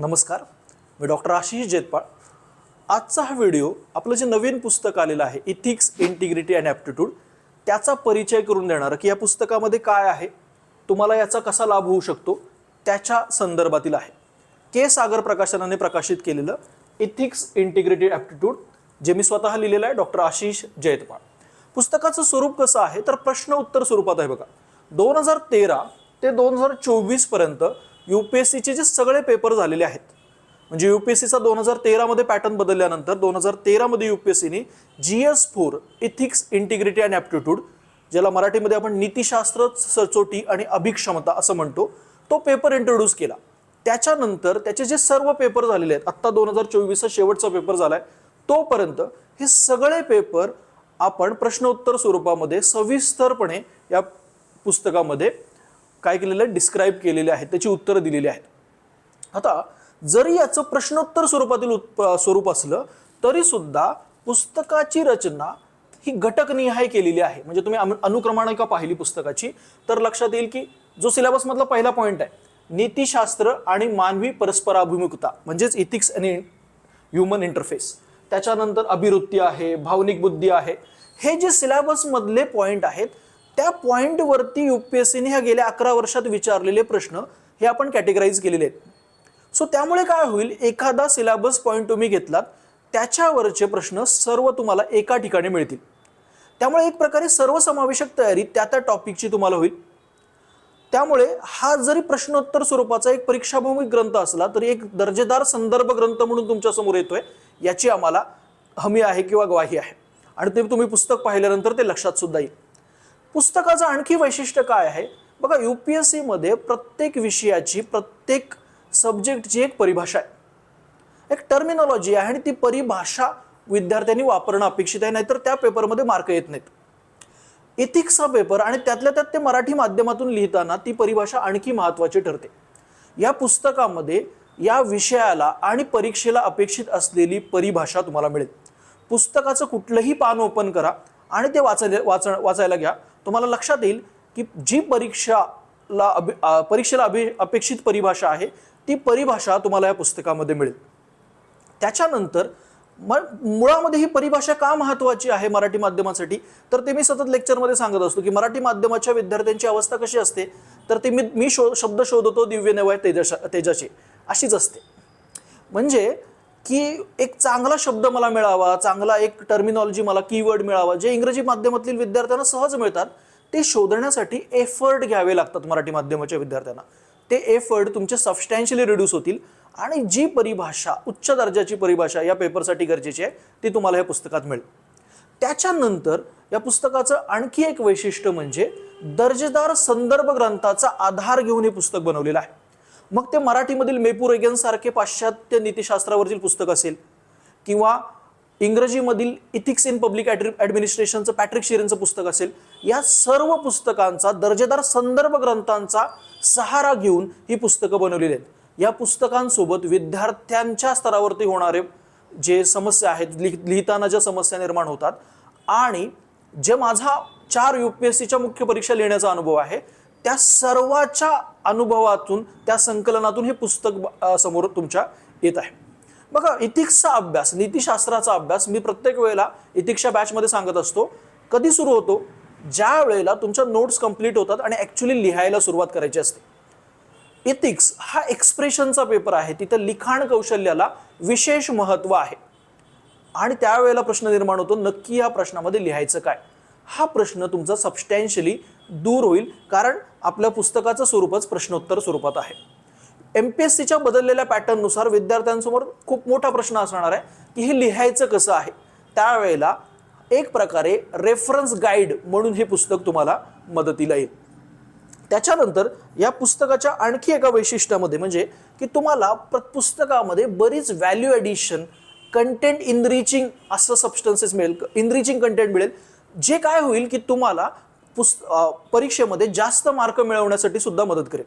नमस्कार मी डॉक्टर आशिष जेतपाळ. आजचा हा व्हिडिओ आपलं जे नवीन पुस्तक आलेलं आहे इथिक्स इंटिग्रिटी अँड ॲप्टिट्यूड त्याचा परिचय करून देणारं की या पुस्तकामध्ये काय आहे तुम्हाला याचा कसा लाभ होऊ शकतो त्याच्या संदर्भातील आहे. के. सागर प्रकाशनाने प्रकाशित केलेलं इथिक्स इंटिग्रिटी ॲप्टिट्यूड जे मी स्वतः लिहिलेलं आहे डॉक्टर आशिष जयतपाळ पुस्तकाचं स्वरूप कसं आहे तर प्रश्न उत्तर स्वरूपात आहे बघा. दोन हजार तेरा ते दोन हजार चोवीसपर्यंत पर्यंत यू पी एस सीचे जे सगळे पेपर झालेले आहेत म्हणजे यू पी एस सीचा दोन हजार तेरामध्ये पॅटर्न बदलल्यानंतर दोन हजार तेरामध्ये यू पी एस सीने G S four ethics integrity and aptitude ज्याला मराठीमध्ये आपण नीतिशास्त्र सचोटी आणि अभिक्षमता असं म्हणतो तो पेपर इंट्रोड्यूस केला. त्याच्यानंतर त्याचे जे सर्व पेपर झालेले आहेत आत्ता दोन हजार चोवीसचा शेवटचा पेपर झाला आहे तोपर्यंत हे सगळे पेपर आपण प्रश्नोत्तर स्वरूपामध्ये सविस्तरपणे या पुस्तकामध्ये काय केलेलं आहे? डिस्क्राईब केलेले आहेत. त्याची उत्तरं दिलेली आहेत. आता जरी याचं प्रश्नोत्तर स्वरूपातील उत् स्वरूप असलं तरी सुद्धा पुस्तकाची रचना ही घटकनिहाय केलेली आहे. म्हणजे तुम्ही अनुक्रमाने का पाहिली पुस्तकाची तर लक्षात येईल की जो सिलेबसमधला पहिला पॉईंट आहे नीतिशास्त्र आणि मानवी परस्पराभिमुखता म्हणजेच इथिक्स आणि ह्युमन इंटरफेस त्याच्यानंतर अभिवृत्ती आहे भावनिक बुद्धी आहे. हे जे सिलेबसमधले पॉईंट आहेत त्या पॉईंटवरती यू पी ए सीने ह्या गेल्या अकरा वर्षात विचारलेले प्रश्न हे आपण कॅटेगराईज केलेले आहेत. सो त्यामुळे काय होईल? एखादा सिलेबस पॉईंट तुम्ही घेतलात त्याच्यावरचे प्रश्न सर्व तुम्हाला एका ठिकाणी मिळतील. त्यामुळे एक प्रकारे सर्वसमावेशक तयारी त्या त्या टॉपिकची तुम्हाला होईल. त्यामुळे हा जरी प्रश्नोत्तर स्वरूपाचा एक परीक्षाभूमिक ग्रंथ असला तरी एक दर्जेदार संदर्भ ग्रंथ म्हणून तुमच्यासमोर येतोय याची आम्हाला हमी आहे किंवा ग्वाही आहे. आणि ते तुम्ही पुस्तक पाहिल्यानंतर ते लक्षात सुद्धा येईल. पुस्तकाचं आणखी वैशिष्ट्य काय आहे? बघा यू पी एस सीमध्ये प्रत्येक विषयाची प्रत्येक सब्जेक्टची एक परिभाषा आहे. एक टर्मिनॉलॉजी आहे आणि ती परिभाषा विद्यार्थ्यांनी वापरणं अपेक्षित आहे नाहीतर त्या पेपरमध्ये मार्क येत नाहीत. इथिक्सचा पेपर आणि त्यातल्या त्यात ते मराठी माध्यमातून लिहिताना ती परिभाषा आणखी महत्त्वाची ठरते. या पुस्तकामध्ये या विषयाला आणि परीक्षेला अपेक्षित असलेली परिभाषा तुम्हाला मिळेल. पुस्तकाचं कुठलंही पान ओपन करा आणि ते वाचायला वाच वाचायला घ्या. तुम्हाला लक्षात येईल की जी परीक्षाला अभि परीक्षेला अभि अपेक्षित परिभाषा आहे ती परिभाषा तुम्हाला या पुस्तकामध्ये मिळेल. त्याच्यानंतर मग मुळामध्ये ही परिभाषा का महत्त्वाची आहे मराठी माध्यमासाठी? तर ते मी सतत लेक्चरमध्ये सांगत असतो की मराठी माध्यमाच्या विद्यार्थ्यांची अवस्था कशी असते? तर ते मी मी शो शब्द शोधतो दिव्य नवय तेजशा तेजाचे अशीच असते. म्हणजे की एक चांगला शब्द मला मिळावा चांगला एक टर्मिनॉलॉजी मला कीवर्ड मिळावा जे इंग्रजी माध्यमातील विद्यार्थ्यांना सहज मिळतात ते शोधण्यासाठी एफर्ट घ्यावे लागतात मराठी माध्यमाच्या विद्यार्थ्यांना. ते एफर्ट तुमचे सबस्टॅन्शियली रिड्यूस होतील आणि जी परिभाषा उच्च दर्जाची परिभाषा या पेपरसाठी गरजेची आहे ती तुम्हाला या पुस्तकात मिळेल. त्याच्यानंतर या पुस्तकाचं आणखी एक वैशिष्ट्य म्हणजे दर्जेदार संदर्भ ग्रंथाचा आधार घेऊन हे पुस्तक बनवलेलं आहे. मग ते मराठीमधील मेपूर सारखे पाश्चात्य नीतीशास्त्रावरील पुस्तक असेल किंवा इंग्रजीमधील इथिक्स इन पब्लिक ॲडमिनिस्ट्रेशनचं पॅट्रिक शिरेनचं पुस्तक असेल या सर्व पुस्तकांचा दर्जेदार संदर्भ ग्रंथांचा सहारा घेऊन ही पुस्तकं बनवलेली आहेत. या पुस्तकांसोबत विद्यार्थ्यांच्या स्तरावरती होणारे जे समस्या आहेत लिह लिहिताना ज्या समस्या निर्माण होतात आणि जे माझा चार यू पी एस सीच्या मुख्य परीक्षा लिहिण्याचा अनुभव आहे त्या सर्वाच्या अनुभवातून त्या संकलनातून हे पुस्तक समोर तुमच्या येत आहे. बघा इथिक्सचा अभ्यास नीतिशास्त्राचा अभ्यास मी प्रत्येक वेळेला इतिक्सच्या बॅचमध्ये सांगत असतो. कधी सुरू होतो? ज्या वेळेला तुमच्या नोट्स कंप्लीट होतात आणि ॲक्च्युली लिहायला सुरुवात करायची असते. इथिक्स हा एक्सप्रेशनचा पेपर आहे. तिथं लिखाण कौशल्याला विशेष महत्त्व आहे. आणि त्यावेळेला प्रश्न निर्माण होतो नक्की या प्रश्नामध्ये लिहायचं काय? हा प्रश्न तुमचा सबस्टॅन्शियली दूर होईल. कारण आपल्या पुस्तकाचं स्वरूपच प्रश्नोत्तर स्वरूपात आहे. एम पी एस सीच्या बदललेल्या पॅटर्ननुसार विद्यार्थ्यांसमोर खूप मोठा प्रश्न असणार आहे की हे लिहायचं कसं आहे? त्यावेळेला एक प्रकारे रेफरन्स गाईड म्हणून हे पुस्तक तुम्हाला मदतीला येईल. त्याच्यानंतर या पुस्तकाच्या आणखी एका वैशिष्ट्यामध्ये म्हणजे की तुम्हाला पुस्तकामध्ये बरीच व्हॅल्यू ॲडिशन कंटेंट इनरिचिंग असं सबस्टन्सेस मिळेल इनरिचिंग कंटेंट मिळेल. जे काय होईल की तुम्हाला पुस्त परीक्षेमध्ये जास्त मार्क मिळवण्यासाठी सुद्धा मदत करेल.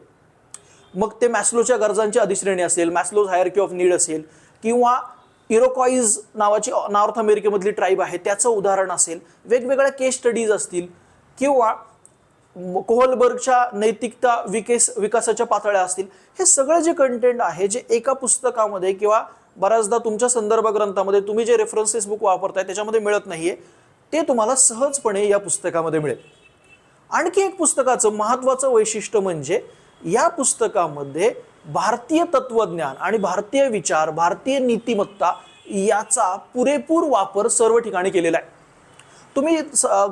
मग ते मॅस्लोच्या गरजांची अधिश्रेणी असेल मॅस्लोज हायरकी ऑफ नीड असेल किंवा इरोकॉईज नावाची नॉर्थ अमेरिकेमधली ट्राईब आहे त्याचं उदाहरण असेल वेगवेगळ्या केस स्टडीज असतील किंवा कोहलबर्गच्या नैतिकता विकेस विकासाच्या पातळ्या असतील हे सगळं जे कंटेंट आहे जे एका पुस्तकामध्ये किंवा बऱ्याचदा तुमच्या संदर्भ ग्रंथामध्ये तुम्ही जे रेफरन्सेस बुक वापरताय त्याच्यामध्ये मिळत नाहीये ते तुम्हाला सहजपणे या पुस्तकामध्ये मिळेल. आणखी एक पुस्तकाचं महत्त्वाचं वैशिष्ट्य म्हणजे या पुस्तकामध्ये भारतीय तत्वज्ञान आणि भारतीय विचार भारतीय नीतिमत्ता याचा पुरेपूर वापर सर्व ठिकाणी केलेला आहे. तुम्ही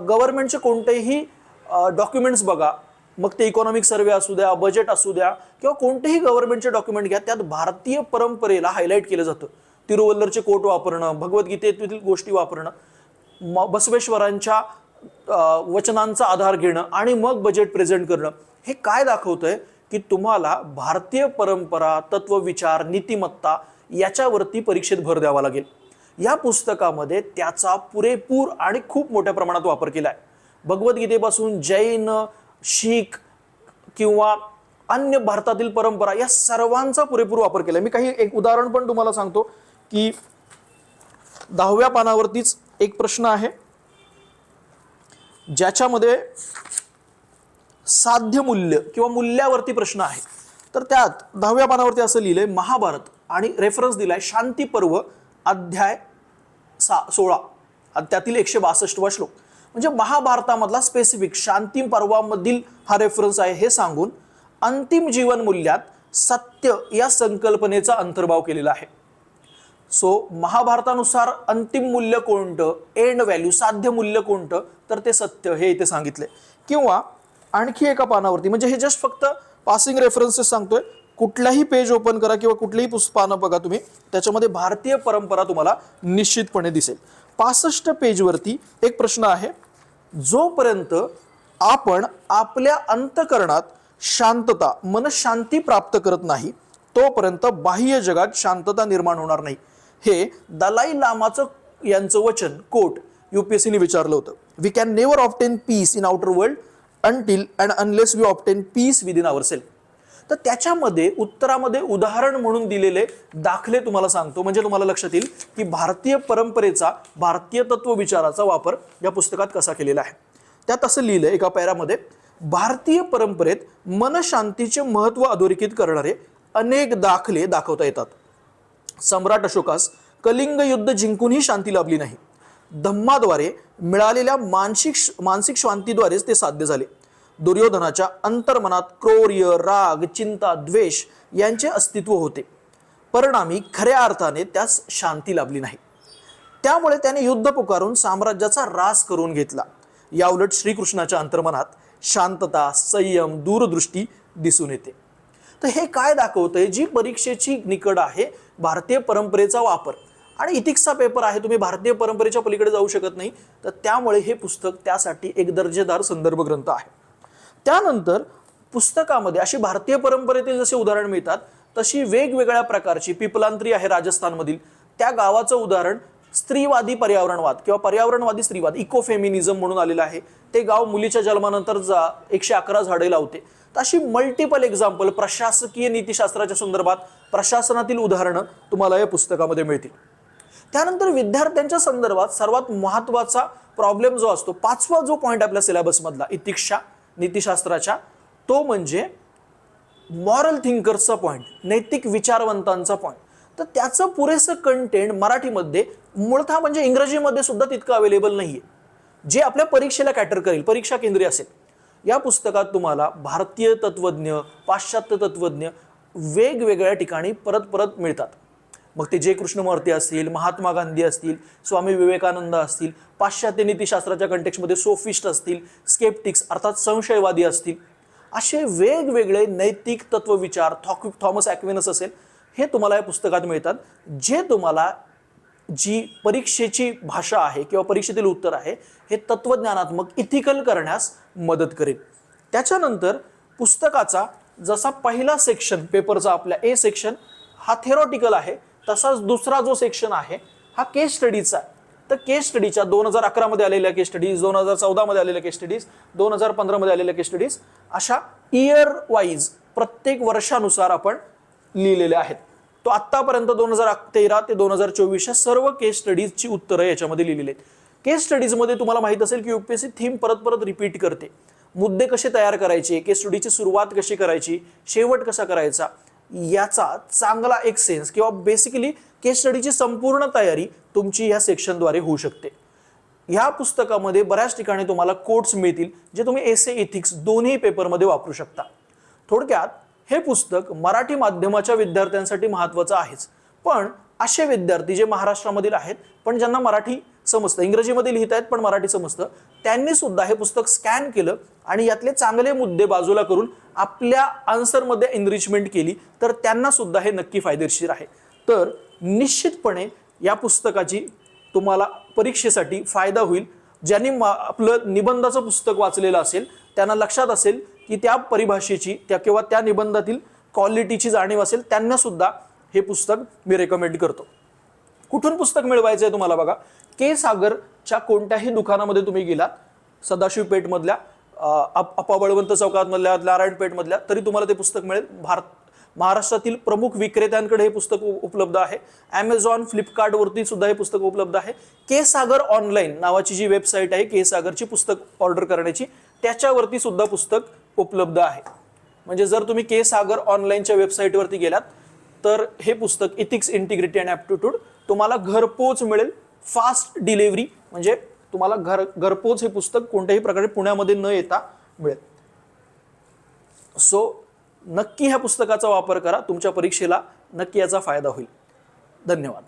गव्हर्नमेंटचे कोणतेही डॉक्युमेंट्स बघा. मग ते इकॉनॉमिक सर्वे असू द्या बजेट असू द्या किंवा कोणतेही गव्हर्नमेंटचे डॉक्युमेंट घ्या त्यात भारतीय परंपरेला हायलाईट केलं जातं. तिरुवल्लरचे कोट वापरणं भगवद्गीतेतील गोष्टी वापरणं. म- बसवेश्वरांच्या वचनांचा आधार घेणं आणि मग बजेट प्रेझेंट करणं हे काय दाखवतंय? की तुम्हाला भारतीय परंपरा तत्वविचार नीतिमत्ता याच्यावरती परीक्षेत भर द्यावा लागेल. या पुस्तकामध्ये त्याचा पुरेपूर आणि खूप मोठ्या प्रमाणात वापर केला आहे भगवद्गीतेपासून जैन शीख किंवा अन्य भारतातील परंपरा या सर्वांचा पुरेपूर वापर केला मी काही एक उदाहरण पण तुम्हाला सांगतो की दहाव्या पानावरतीच एक प्रश्न आहे. ज्याच्यामध्ये साध्य मूल्य किंवा मूल्यावरती प्रश्न आहे तर त्यात दहाव्या पानावरती असं लिहिलंय महाभारत आणि रेफरन्स दिलाय शांती पर्व अध्याय सा सोळा. त्यातील एकशे बासष्टवा श्लोक. म्हणजे महाभारतामधला स्पेसिफिक शांती पर्वामधील हा रेफरन्स आहे हे सांगून अंतिम जीवन मूल्यात सत्य या संकल्पनेचा अंतर्भाव केलेला आहे. सो महाभारतानुसार अंतिम मूल्य कोणतं? एंड व्हॅल्यू साध्य मूल्य कोणतं? तर ते सत्य हे इथे सांगितले किंवा आणखी एका पानावरती म्हणजे हे जस्ट फक्त पासिंग रेफरन्सेस सांगतोय. कुठलाही पेज ओपन करा किंवा कुठलीही पुस्तपानं बघा तुम्ही त्याच्यामध्ये भारतीय परंपरा तुम्हाला निश्चितपणे दिसेल. पासष्ट पेजवरती एक प्रश्न आहे. जोपर्यंत आपण आपल्या अंतकरणात शांतता मनशांती प्राप्त करत नाही तोपर्यंत बाह्य जगात शांतता निर्माण होणार नाही. हे दलाई लामाचं यांचं वचन कोट युपीएससीने विचारलं होतं. We can never obtain peace in outer world until and unless we obtain peace within our self तर त्याच्यामध्ये उत्तरामध्ये उदाहरण म्हणून दिलेले दाखले तुम्हाला सांगतो. म्हणजे तुम्हाला लक्षात येईल की भारतीय परंपरेचा भारतीय तत्वविचाराचा वापर या पुस्तकात कसा केलेला आहे. त्यात असं लिहिलं एका पॅरामध्ये भारतीय परंपरेत मनशांतीचे महत्त्व अधोरेखित करणारे अनेक दाखले दाखवता येतात. सम्राट अशोकास कलिंग युद्ध जिंकूनही शांती लाभली नाही. धम्माद्वारे मिळालेल्या मानसिक मानसिक शांतीद्वारेच ते साध्य झाले. दुर्योधनाच्या अंतर्मनात क्रोर्य राग चिंता द्वेष यांचे अस्तित्व होते. परिणामी खऱ्या अर्थाने त्यास शांती लाभली नाही. त्यामुळे त्याने युद्ध पुकारून साम्राज्याचा रास करून घेतला. याउलट श्रीकृष्णाच्या अंतर्मनात शांतता संयम दूरदृष्टी दिसून येते. तर हे काय दाखवतंय? जी परीक्षेची निकड आहे भारतीय परंपरेचा वापर. आणि इतिक्सा पेपर आहे तुम्ही भारतीय परंपरेच्या पलीकडे जाऊ शकत नाही. तर त्यामुळे हे पुस्तक त्यासाठी एक दर्जेदार संदर्भ ग्रंथ आहे. त्यानंतर पुस्तकामध्ये अशी भारतीय परंपरेतील जसे उदाहरण मिळतात तशी वेगवेगळ्या प्रकारची पिपलांत्री आहे राजस्थानमधील. त्या गावाचं उदाहरण स्त्रीवादी पर्यावरणवाद किंवा पर्यावरणवादी स्त्रीवाद इकोफेमिनिझम म्हणून आलेलं आहे. ते गाव मुलीच्या जन्मानंतर जा एकशे अकरा झाडे लावते. तर अशी मल्टिपल एक्झाम्पल प्रशासकीय नीतिशास्त्राच्या संदर्भात प्रशासनातील उदाहरणं तुम्हाला या पुस्तकामध्ये मिळतील. त्यानंतर विद्यार्थ्यांच्या संदर्भात सर्वात महत्त्वाचा प्रॉब्लेम जो असतो पाचवा जो पॉईंट आपल्या सिलेबसमधला इतिक्षा नीतिशास्त्राच्या तो म्हणजे मॉरल थिंकर्सचा पॉईंट नैतिक विचारवंतांचा पॉईंट तर त्याचं पुरेसं कंटेंट मराठीमध्ये मूळतः म्हणजे इंग्रजीमध्ये सुद्धा तितकं अवेलेबल नाही आहे जे आपल्या परीक्षेला कॅटर करेल परीक्षा केंद्रीय असेल. या पुस्तकात तुम्हाला भारतीय तत्वज्ञ पाश्चात्य तत्वज्ञ वेगवेगळ्या ठिकाणी परत परत मिळतात. मग ते जे कृष्णमूर्ती असतील महात्मा गांधी असतील स्वामी विवेकानंद असतील पाश्चात्य नीतीशास्त्राच्या कंटेक्समध्ये सोफिस्ट असतील स्केप्टिक्स अर्थात संशयवादी असतील असे वेगवेगळे नैतिक तत्वविचार थॉक थॉमस ॲक्विनस असेल हे तुम्हाला या पुस्तकात मिळतात. जे तुम्हाला जी परीक्षेची भाषा आहे किंवा परीक्षेतील उत्तर आहे हे तत्वज्ञानात्मक इथिकल करण्यास मदत करेल. त्याच्यानंतर पुस्तकाचा जसा पहिला सेक्शन पेपरचा आपल्या ए सेक्शन हा थेरॉटिकल आहे तसाच दुसरा जो सेक्शन आहे हा केस स्टडीचा आहे. तर केस स्टडीच्या दोन हजार अकरामध्ये आलेल्या केस स्टडीज दोन हजार चौदामध्ये आलेल्या केस स्टडीज दोन हजार पंधरामध्ये आलेल्या केस स्टडीज अशा इयर वाईज प्रत्येक वर्षानुसार आपण लिहिलेले आहेत. तो आत्तापर्यंत दोन हजार तेरा ते दोन हजार चोवीसच्या सर्व केस स्टडीजची उत्तरं याच्यामध्ये लिहिलेली आहेत. केस स्टडीजमध्ये तुम्हाला माहीत असेल की युपीएससी थीम परत परत रिपीट करते. मुद्दे कसे तयार करायचे केस स्टडीची सुरुवात कशी करायची शेवट कसा करायचा याचा चांगला एक सेन्स किंवा बेसिकली केस स्टडीची संपूर्ण तयारी तुमची या सेक्शनद्वारे होऊ शकते. ह्या पुस्तकामध्ये बऱ्याच ठिकाणी तुम्हाला कोट्स मिळतील जे तुम्ही एसे इथिक्स दोन्ही पेपरमध्ये वापरू शकता. थोडक्यात हे पुस्तक मराठी माध्यमाच्या विद्यार्थ्यांसाठी महत्त्वाचं आहेच. पण असे विद्यार्थी जे महाराष्ट्रामधील आहेत पण ज्यांना मराठी समजतं इंग्रजीमध्ये लिहित आहेत पण मराठी समजतं त्यांनी सुद्धा हे पुस्तक स्कॅन केलं आणि यातले चांगले मुद्दे बाजूला करून आपल्या आन्सरमध्ये एनरिचमेंट केली तर त्यांना सुद्धा हे नक्की फायदेशीर आहे. तर निश्चितपणे या पुस्तकाची तुम्हाला परीक्षेसाठी फायदा होईल. ज्यांनी मा- आपलं निबंधाचं पुस्तक वाचलेलं असेल त्यांना लक्षात असेल की त्या परिभाषेची त्या किंवा त्या निबंधातील क्वालिटीची जाणीव असेल त्यांना सुद्धा हे पुस्तक मी रेकमेंड करतो. कुठून पुस्तक मिळवायचं आहे तुम्हाला बघा? के सागरच्या कोणत्याही दुकानामध्ये तुम्ही गेलात सदाशिव पेठमधल्या अप- अप्पा बळवंत चौकातमधल्या नारायण पेठमधल्या तरी तुम्हाला ते पुस्तक मिळेल. भारत महाराष्ट्रातील प्रमुख विक्रेत्यांकडे हे पुस्तक उपलब्ध आहे. ॲमेझॉन फ्लिपकार्टवरती सुद्धा हे पुस्तक उपलब्ध आहे. के सागर ऑनलाईन नावाची जी वेबसाईट आहे के सागरची पुस्तक ऑर्डर करण्याची त्याच्यावरती सुद्धा पुस्तक उपलब्ध आहे. म्हणजे जर तुम्ही के सागर ऑनलाईनच्या वेबसाईटवरती गेलात तर हे पुस्तक इथिक्स इंटिग्रिटी अँड ॲप्टिट्यूड तुम्हाला घरपोच मिळेल. फास्ट डिलिव्हरी म्हणजे तुम्हाला घर घरपोच हे पुस्तक कोणत्याही प्रकारे पुण्यामध्ये न येता मिळेल. सो नक्की ह्या पुस्तकाचा वापर करा. तुमच्या परीक्षेला नक्की याचा फायदा होईल. धन्यवाद.